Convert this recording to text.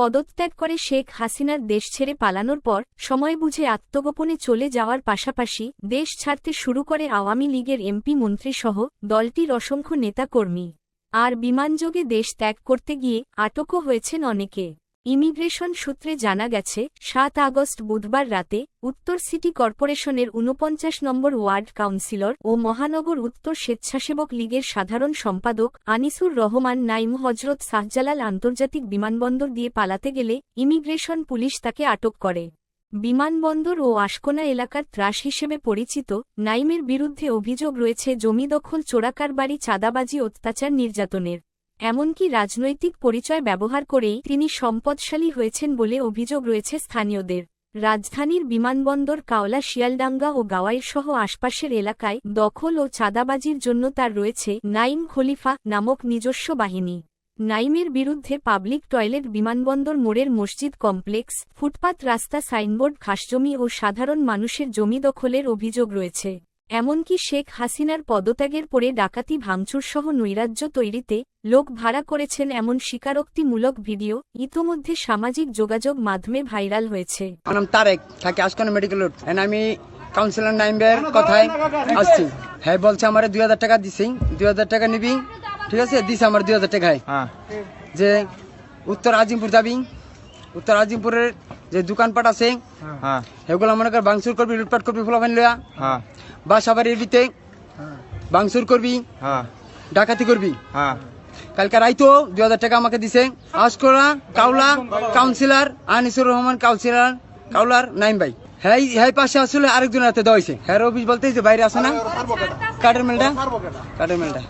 পদত্যাগ করে শেখ হাসিনার দেশ ছেড়ে পালানোর পর সময় বুঝে আত্মগোপনে চলে যাওয়ার পাশাপাশি দেশ ছাড়তে শুরু করে আওয়ামী লীগের এমপি, মন্ত্রীসহ দলটির অসংখ্য নেতাকর্মী। আর বিমানযোগে দেশ ত্যাগ করতে গিয়ে আটকও হয়েছেন অনেকে। ইমিগ্রেশন সূত্রে জানা গেছে, সাত আগস্ট বুধবার রাতে উত্তর সিটি কর্পোরেশনের ঊনপঞ্চাশ নম্বর ওয়ার্ড কাউন্সিলর ও মহানগর উত্তর স্বেচ্ছাসেবক লীগের সাধারণ সম্পাদক আনিসুর রহমান নাইম হজরত শাহজালাল আন্তর্জাতিক বিমানবন্দর দিয়ে পালাতে গেলে ইমিগ্রেশন পুলিশ তাকে আটক করে। বিমানবন্দর ও আশকোনা এলাকার ত্রাস হিসেবে পরিচিত, নাইমের বিরুদ্ধে অভিযোগ রয়েছে জমি দখল, চোরাকারবারি, চাঁদাবাজি, অত্যাচার, নির্যাতনের। এমনকি রাজনৈতিক পরিচয় ব্যবহার করেই তিনি সম্পদশালী হয়েছেন বলে অভিযোগ রয়েছে স্থানীয়দের। রাজধানীর বিমানবন্দর কাওলা, শিয়ালডাঙ্গা ও গাওয়াইর সহ আশপাশের এলাকায় দখল ও চাঁদাবাজির জন্য তার রয়েছে নাইম খলিফা নামক নিজস্ব বাহিনী। নাইমের বিরুদ্ধে পাবলিক টয়লেট, বিমানবন্দর, মোড়ের মসজিদ কমপ্লেক্স, ফুটপাত, রাস্তা, সাইনবোর্ড ঘাসজমি ও সাধারণ মানুষের জমি দখলের অভিযোগ রয়েছে। এমনকি শেখ হাসিনার পদত্যাগের পরে ডাকাতি ভাঙচুরসহ নৈরাজ্য তৈরিতে লোক ভাড়া করেছেন এমন স্বীকারোক্তিমূলক ভিডিও ইতোমধ্যে সামাজিক যোগাযোগ মাধ্যমে ভাইরাল হয়েছে। তারেক থাকি আশকানা মেডিকেল আমি কাউন্সিলর নাইমের কথায় আসছি। হ্যাঁ বলছে আমার দুই হাজার টাকা দিছি। দুই হাজার টাকা নিবি? ঠিক আছে? দিছে আমার দুই হাজার টাকায়। হ্যাঁ। যে উত্তর আজিমপুর যাবি? উত্তর আজিমপুরের যে দোকানপাট আছে হ্যাঁ। সেগুলো মনে কর বাংসুর করবি লুটপাট করবি ফলাফান লইয়া। হ্যাঁ। বাসা বাড়ির ভিতরে বাংসুর করবি হ্যাঁ। ডাকাতি করবি। হ্যাঁ। কালকে রাইতো দুই হাজার টাকা আমাকে দিছে। আসকোলা কাউলা কাউন্সিলর আনিসুর রহমান কাউন্সিলর কাউলার নাইম ভাই। হ্যাঁ হ্যাঁ পাশে আসলে আরেকজন হাতে দেওয়া হয়েছে হ্যাঁ অফিস বলতে এই যে বাইরে আসে না। কাঠের মেলটা? কাঠের মেলটা।